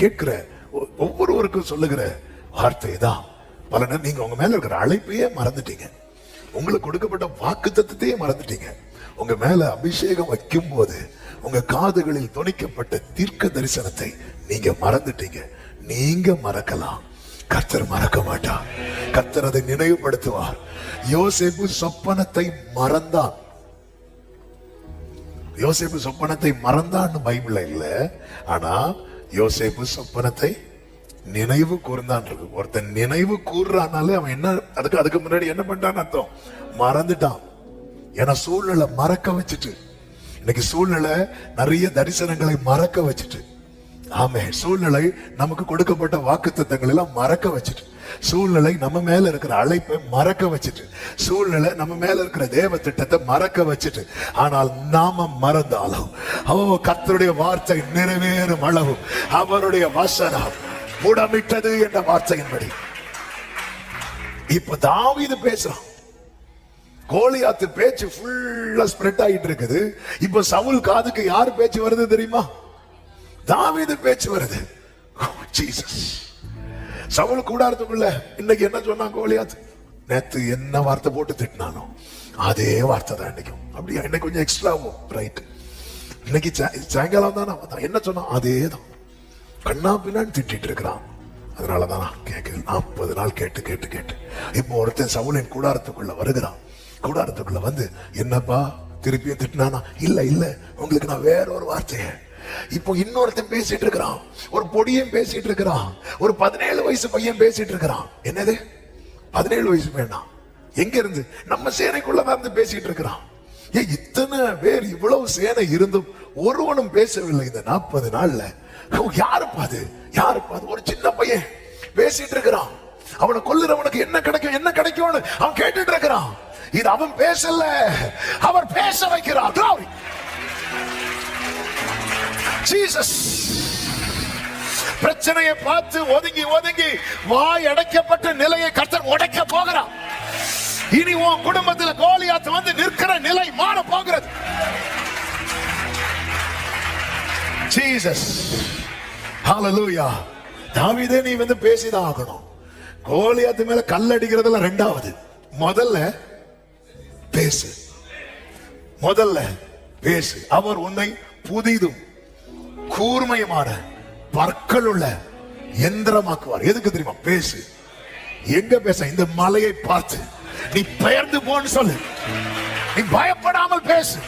கேட்கிற ஒ- ஒவ்வொருவருக்கும் சொல்லுகிற வார்த்தை தான். பல நீங்க உங்க மேல இருக்கிற அழைப்பையே மறந்துட்டீங்க. உங்களுக்கு கொடுக்கப்பட்ட வாக்கு தத்துவத்தையே மறந்துட்டீங்க. உங்க மேல அபிஷேகம் வைக்கும் போது உங்க காதுகளில் துணிக்கப்பட்ட தீர்க்க தரிசனத்தை நீங்க மறந்துட்டீங்க. நீங்க மறக்கலாம். கர்த்தர் மறக்க மாட்டார். கர்த்தர் அதை நினைவுபடுத்துவார். யோசேப்பு சொப்பனத்தை மறந்தான். யோசேப்பு சொப்பனத்தை மறந்தான்னு பைபிள்ல இல்ல. ஆனா யோசேப்பு சொப்பனத்தை நினைவு கூர்ந்தான் இருக்கு. ஒருத்தன் நினைவு கூர்றானாலே அவன் என்ன அதுக்கு அதுக்கு முன்னாடி என்ன பண்ணிட்டான்னு அர்த்தம்? மறந்துட்டான். ஏன்னா சூழ்நிலை மறக்க வச்சுட்டு. இன்னைக்கு சூழ்நிலை நிறைய தரிசனங்களை மறக்க வச்சுட்டு. ஆமே சூழ்நிலை நமக்கு கொடுக்கப்பட்ட வாக்கு எல்லாம் மறக்க வச்சுட்டு. சூழ்நிலை நம்ம மேல இருக்கிற அழைப்பை மறக்க வச்சுட்டு சூழ்நிலை நம்ம மேல இருக்கிற தேவ திட்டத்தை மறக்க வச்சுட்டு ஆனால் நாம மறந்தாலும் ஓ கத்தருடைய வார்த்தை நிறைவேறும் அளவு அவருடைய வசனம் முடமிட்டது என்ற வார்த்தையின்படி. இப்ப தாவீது பேசுறான். கோலியாத்து பேச்சு ஃபுல்லா ஸ்ப்ரெட் ஆகிட்டு இருக்குது. இப்ப சவுல் காதுக்கு யார் பேச்சு வருது தெரியுமா? தாவீது பேச்சு வருது. ஜீசஸ் சவுல் கூடாரத்துக்குள்ள இன்னைக்கு என்ன சொன்னான் கோலியாத்? நேத்து என்ன வார்த்தை போட்டு திட்டினானோ அதே வார்த்தை தான் இன்னைக்கும். அப்படியா? இன்னைக்கு கொஞ்சம் எக்ஸ்ட்ராவும் ரைட் இன்னைக்கு சாயங்காலம் தானே? அவன் தான் என்ன சொன்னான் அதே தான் கண்ணா பின்னான்னு திட்டிட்டு இருக்கிறான். அதனாலதான் நான் கேட்குது நாற்பது நாள் கேட்டு கேட்டு கேட்டு. இப்போ ஒருத்தன் சவுலின் கூடாரத்துக்குள்ள வருகிறான். கூடாரத்துக்குள்ள வந்து என்னப்பா? திருப்பியும் திட்டினானா? இல்லை இல்லை. உங்களுக்கு நான் வேற ஒரு வார்த்தையை இப்போ இன்னொருத்தன் பேசிட்டு இருக்கிறான். ஒரு பொடியும் பேசிட்டு இருக்கிறான். ஒரு பதினேழு வயசு பையன் பேசிட்டு இருக்கிறான். என்னது? பதினேழு வயசு பையனா? எங்க இருந்து நம்ம சேனைக்குள்ளதான் இருந்து பேசிட்டு இருக்கிறான். ஏ இத்தனை பேர் இவ்வளவு சேனை இருந்தும் ஒருவனும் பேசவில்லை இந்த நாற்பது நாள்ல. யாருப்பாது யாருப்பா அது? யாருப்பா அது? ஒரு சின்ன பையன் பேசிட்டு இருக்கிறான். அவனை கொல்லுறவனுக்கு என்ன கிடைக்கும்? என்ன கிடைக்கும்னு அவன் கேட்டுட்டு இருக்கிறான். இது அவன் பேசல. அவர் பேச வைக்கிறான் ஜீசஸ் பிரச்சனையை பார்த்து ஒதுங்கி ஒதுங்கி வாய் அடைக்கப்பட்ட நிலையை கர்த்தர் உடைக்க போகிறார். இனி உன் குடும்பத்தில் கோலியாத்து வந்து நிற்கிற நிலை மாற போகிறது. ஜீசஸ் ஹalleluya தாவீதே நீ வந்து பேசிதான் ஆகணும். கோலியாத்து மேல கல் அடிக்கிறதுல ரெண்டாவது. முதல்ல பேசு. முதல்ல பேசு. அவர் உன்னை புதிதும் கூர்மையுமான பற்கள் உள்ள எந்திரமாக்குவார். எதுக்கு தெரியுமா? பேசு. எங்க பேச? இந்த மலையை பார்த்து. நீ பெயர்ந்து போன்னு சொல்லு. நீ பயப்படாமல் பேசு.